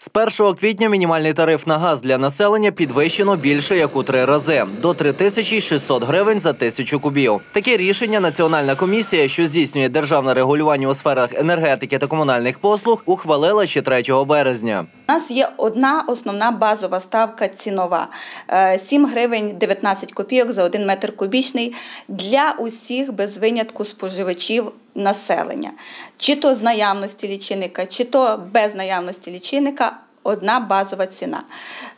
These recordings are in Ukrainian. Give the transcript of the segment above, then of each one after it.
З 1 квітня мінімальний тариф на газ для населення підвищено більше як у три рази до 3600 гривень за тисячу кубів. Таке рішення Національна комісія, що здійснює державне регулювання у сферах енергетики та комунальних послуг, ухвалила ще 3 березня. Нас є одна основна базова ставка цінова Е, 7 гривень 19 копійок за 1 метр кубічний для усіх без винятку споживачів населення. Чи то з наявності лічильника, чи то без наявності лічильника. Одна базова ціна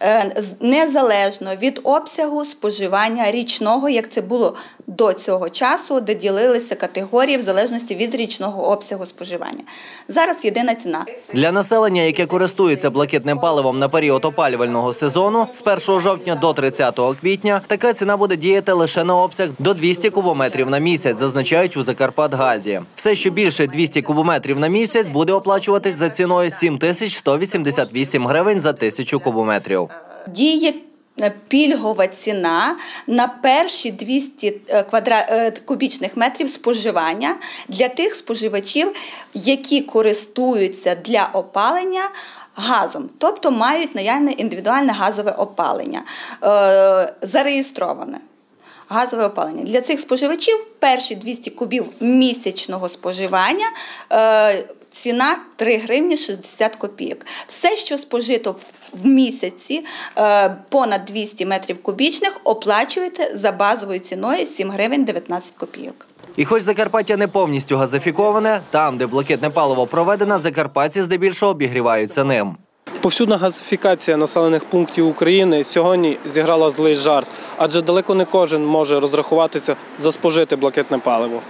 Е, незалежно від обсягу споживання річного, як це було до цього часу, де ділилися категорії в залежності від річного обсягу споживання. Зараз єдина ціна. Для населення, яке користується блакитним паливом на період опалювального сезону, з 1 жовтня до 30 квітня така ціна буде діяти лише на обсяг до 200 кубометрів на місяць, зазначають у Закарпатгазі. Все, що більше 200 кубометрів на місяць, буде оплачуватись за ціною 7188 гривень за тисячу кубометрів. діє е, пільгова ціна на перші 200 е, квадра... е, кубічних метрів споживання для тих споживачів, які користуються для опалення газом, тобто мають наявне індивідуальне газове опалення, е, зареєстроване. Газове опалення для цих споживачів перші 200 кубів місячного споживання ціна 3 гривні 60 копійок. Все, що спожито в- в місяці е, понад 200 метрів кубічних, оплачуєте за базовою ціною 7 гривень 19 копійок. І хоч Закарпаття не повністю газифіковане, там, де блакитне паливо проведено, закарпатці здебільшого обігріваються ним. Повсюдна газифікація населених пунктів України сьогодні зіграла злий жарт, адже далеко не кожен може розрахуватися за спожите блакитне паливо.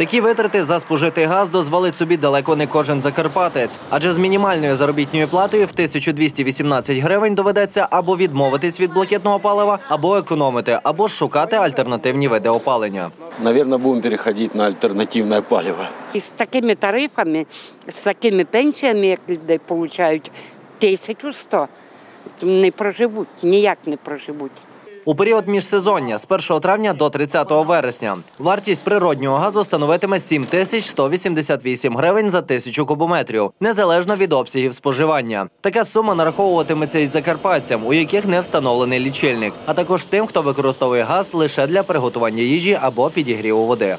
Такі витрати за спожитий газ дозволить собі далеко не кожен закарпатець, адже з мінімальною заробітною платою в 1218 гривень доведеться або відмовитись від блакитного палива, або економити, або ж шукати альтернативні види опалення. Наверное, будем переходить на альтернативное палево. І з такими тарифами, з такими пенсіями, як людей отримують, 1100, не проживуть, ніяк не проживуть. У період міжсезоння з 1 травня до 30 вересня вартість природнього газу становитиме 7188 гривень за тисячу кубометрів, незалежно від обсягів споживання. Така сума нараховуватиметься із закарпатцям, у яких не встановлений лічильник, а також тим, хто використовує газ лише для приготування їжі або підігріву води.